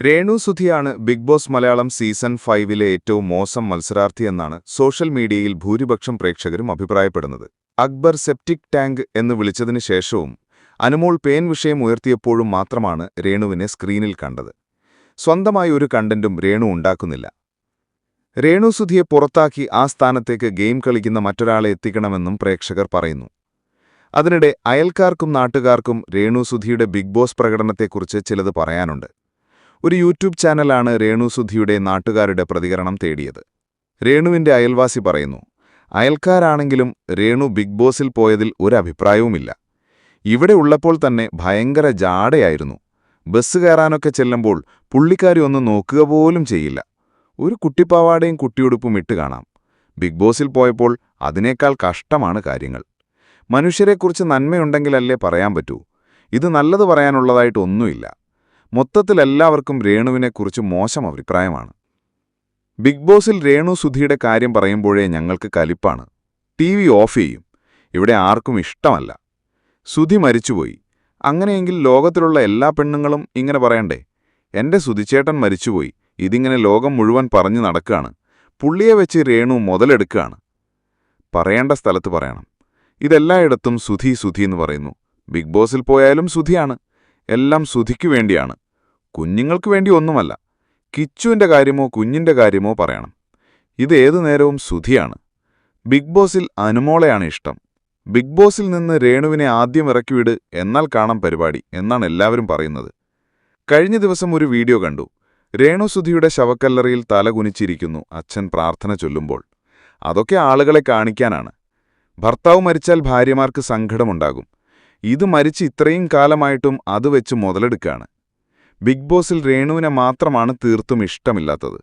രേണു സുധിയാണ് Bigg Boss Malayalam season ഫൈവിലെ ഏറ്റവും മോശം മത്സരാർത്ഥിയെന്നാണ് സോഷ്യൽ മീഡിയയിൽ ഭൂരിപക്ഷം പ്രേക്ഷകരും അഭിപ്രായപ്പെടുന്നത്. അക്ബർ സെപ്റ്റിക് ടാങ്ക് എന്ന് വിളിച്ചതിനു ശേഷവും അനുമോൾ പേൻ വിഷയം ഉയർത്തിയപ്പോഴും മാത്രമാണ് രേണുവിനെ സ്ക്രീനിൽ കണ്ടത്. സ്വന്തമായി ഒരു കണ്ടന്റും രേണു ഉണ്ടാക്കുന്നില്ല. രേണു സുധിയെ പുറത്താക്കി ആ സ്ഥാനത്തേക്ക് ഗെയിം കളിക്കുന്ന മറ്റൊരാളെ എത്തിക്കണമെന്നും പ്രേക്ഷകർ പറയുന്നു. അതിനിടെ അയൽക്കാർക്കും നാട്ടുകാർക്കും രേണു സുധിയുടെ ബിഗ് ബോസ് പ്രകടനത്തെക്കുറിച്ച് ചിലത് പറയാനുണ്ട്. ഒരു യൂട്യൂബ് ചാനലാണ് രേണു സുധിയുടെ നാട്ടുകാരുടെ പ്രതികരണം തേടിയത്. രേണുവിന്റെ അയൽവാസി പറയുന്നു അയൽക്കാരാണെങ്കിലും രേണു ബിഗ് ബോസിൽ പോയതിൽ ഒരഭിപ്രായവുമില്ല ഇവിടെ ഉള്ളപ്പോൾ തന്നെ ഭയങ്കര ജാടയായിരുന്നു. ബസ് കയറാനൊക്കെ ചെല്ലുമ്പോൾ പുള്ളിക്കാരി ഒന്ന് നോക്കുക പോലും ചെയ്യില്ല. ഒരു കുട്ടിപ്പാവാടയും കുട്ടിയുടുപ്പും ഇട്ട് കാണാം. ബിഗ് ബോസിൽ പോയപ്പോൾ അതിനേക്കാൾ കഷ്ടമാണ് കാര്യങ്ങൾ. മനുഷ്യരെക്കുറിച്ച് നന്മയുണ്ടെങ്കിലല്ലേ പറയാൻ പറ്റൂ. ഇത് നല്ലത് പറയാനുള്ളതായിട്ടൊന്നുമില്ല മൊത്തത്തിൽ എല്ലാവർക്കും രേണുവിനെക്കുറിച്ച് മോശം അഭിപ്രായമാണ്. ബിഗ് ബോസിൽ രേണു സുധിയുടെ കാര്യം പറയുമ്പോഴേ ഞങ്ങൾക്ക് കലിപ്പാണ്. ടി വി ഓഫ് ചെയ്യും. ഇവിടെ ആർക്കും ഇഷ്ടമല്ല. സുധി മരിച്ചുപോയി. അങ്ങനെയെങ്കിൽ ലോകത്തിലുള്ള എല്ലാ പെണ്ണുങ്ങളും ഇങ്ങനെ പറയണ്ടേ? എന്റെ സുധിച്ചേട്ടൻ മരിച്ചുപോയി. ഇതിങ്ങനെ ലോകം മുഴുവൻ പറഞ്ഞു നടക്കുകയാണ്. പുള്ളിയെ വെച്ച് രേണു മുതലെടുക്കുകയാണ്. പറയേണ്ട സ്ഥലത്ത് പറയണം. ഇതെല്ലായിടത്തും സുധി സുധി എന്ന് പറയുന്നു. ബിഗ് ബോസിൽ പോയാലും സുധിയാണ്. എല്ലാം സുധിക്കു വേണ്ടിയാണ്. കുഞ്ഞുങ്ങൾക്ക് വേണ്ടി ഒന്നുമല്ല. കിച്ചുവിന്റെ കാര്യമോ കുഞ്ഞിന്റെ കാര്യമോ പറയണം. ഇത് ഏതു നേരവും സുധിയാണ്. ബിഗ് ബോസിൽ അനുമോളെയാണ് ഇഷ്ടം. ബിഗ് ബോസിൽ നിന്ന് രേണുവിനെ ആദ്യം ഇറക്കിവിട് എന്നാൽ കാണാം പരിപാടി എന്നാണ് എല്ലാവരും പറയുന്നത്. കഴിഞ്ഞ ദിവസം ഒരു വീഡിയോ കണ്ടു. രേണു സുധിയുടെ ശവക്കല്ലറിയിൽ തലകുനിച്ചിരിക്കുന്നു അച്ഛൻ പ്രാർത്ഥന ചൊല്ലുമ്പോൾ. അതൊക്കെ ആളുകളെ കാണിക്കാനാണ്. ഭർത്താവ് മരിച്ചാൽ ഭാര്യമാർക്ക് സങ്കടമുണ്ടാകും. ഇത് മരിച്ച് ഇത്രയും കാലമായിട്ടും അത് വെച്ച് മുതലെടുക്കുകയാണ് ബിഗ് ബോസിൽ രേണുവിനെ മാത്രമാണ് തീർത്തും ഇഷ്ടമില്ലാത്തത്.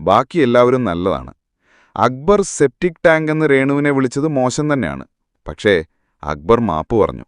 ബാക്കി എല്ലാവരും നല്ലതാണ്. അക്ബർ സെപ്റ്റിക് ടാങ്ക് എന്ന് രേണുവിനെ വിളിച്ചത് മോശം തന്നെയാണ്. പക്ഷേ അക്ബർ മാപ്പ് പറഞ്ഞു.